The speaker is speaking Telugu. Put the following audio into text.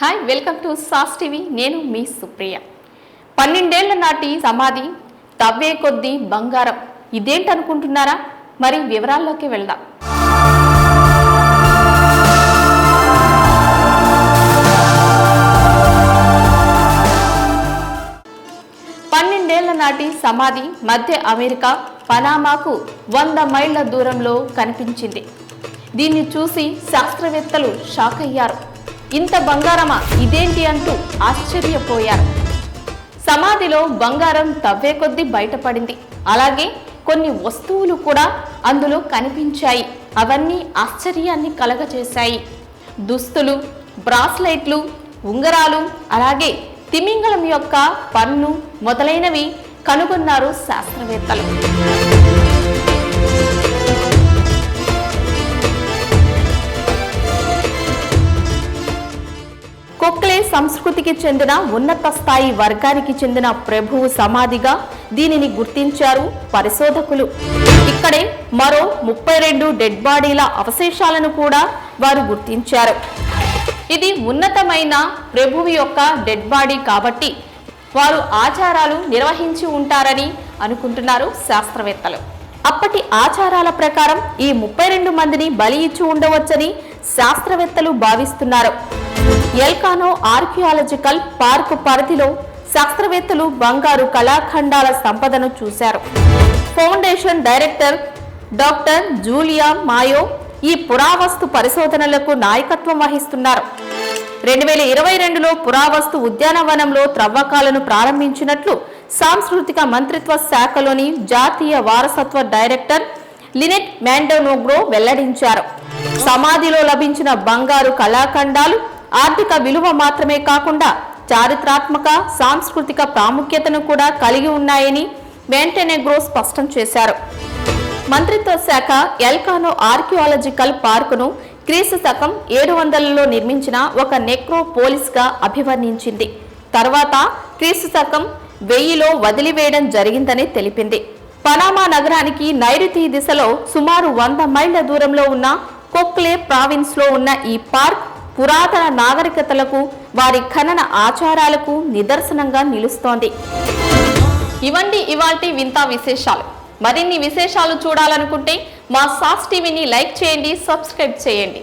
Hi welcome to sauce TV నేను మీ సుప్రియ. పన్నెండేళ్ళ నాటి సమాధి తవ్వే కొద్దీ బంగారం. ఇదేంటనుకుంటున్నారా? మరి వివరాల్లోకి వెళ్దాం. పన్నెండేళ్ళ నాటి సమాధి మధ్య అమెరికా పనామాకు వంద మైళ్ళ దూరంలో కనిపించింది. దీన్ని చూసి శాస్త్రవేత్తలు షాక్ అయ్యారు ఇంత బంగారమా? ఇదేంటి అంటూ ఆశ్చర్యపోయారు. సమాధిలో బంగారం తవ్వే కొద్దీ బయటపడింది. అలాగే కొన్ని వస్తువులు కూడా అందులో కనిపించాయి. అవన్నీ ఆశ్చర్యాన్ని కలగచేశాయి దుస్తులు బ్రాస్లైట్లు ఉంగరాలు అలాగే తిమింగలం యొక్క పన్ను మొదలైనవి కనుగొన్నారు శాస్త్రవేత్తలు. సంస్కృతికి చెందిన ఉన్నత స్థాయి వర్గానికి చెందిన ప్రభువు సమాధిగా దీనిని గుర్తించారు పరిశోధకులు. ఇక్కడే మరో ముప్పై రెండు డెడ్ బాడీల అవశేషాలను కూడా వారు గుర్తించారు. ఇది ఉన్నతమైన ప్రభువు యొక్క డెడ్ బాడీ కాబట్టి వారు ఆచారాలు నిర్వహించి ఉంటారని అనుకుంటున్నారు శాస్త్రవేత్తలు. అప్పటి ఆచారాల ప్రకారం ఈ ముప్పై రెండు మందిని బలి ఇచ్చి ఉండవచ్చని శాస్త్రవేత్తలు భావిస్తున్నారు. ఎల్కానో ఆర్కియాలజికల్ పార్క్ పరిధిలో శాస్త్రవేత్తలు బంగారు కళాఖండాల సంపదను చూశారు. Foundation director doctor Julia Mayo ఈ పురావస్తు పరిశోధనలకు నాయకత్వం వహిస్తున్నారు. రెండు వేల ఇరవై రెండులో పురావస్తు ఉద్యానవనంలో త్రవ్వకాలను ప్రారంభించినట్లు సాంస్కృతిక మంత్రిత్వ శాఖలోని జాతీయ వారసత్వ డైరెక్టర్ లినెట్ మ్యాండోనోగ్రో వెల్లడించారు. సమాధిలో లభించిన బంగారు కళాఖండాలు ఆర్థిక విలువ మాత్రమే కాకుండా చారిత్రాత్మక సాంస్కృతిక ప్రాముఖ్యతను కూడా కలిగి ఉన్నాయని వెంటనెగ్రో స్పష్టం చేశారు. మంత్రిత్వ శాఖ ఎల్కానో ఆర్కియాలజికల్ పార్కును క్రీస్తు శకం ఏడు వందలలో నిర్మించిన ఒక నెక్రోపోలిస్గా అభివర్ణించింది. తర్వాత క్రీస్తు శకం వెయ్యిలో వదిలివేయడం జరిగిందని తెలిపింది. పనామా నగరానికి నైరుతి దిశలో సుమారు వంద మైళ్ళ దూరంలో ఉన్న కొక్లే ప్రావిన్స్లో ఉన్న ఈ పార్క్ పురాతన నాగరికతలకు వారి ఖనన ఆచారాలకు నిదర్శనంగా నిలుస్తోంది. ఇవండి ఇవాల్టి వింత విశేషాలు. మరిన్ని విశేషాలు చూడాలనుకుంటే మా సాస్ టీవీని లైక్ చేయండి సబ్స్క్రైబ్ చేయండి.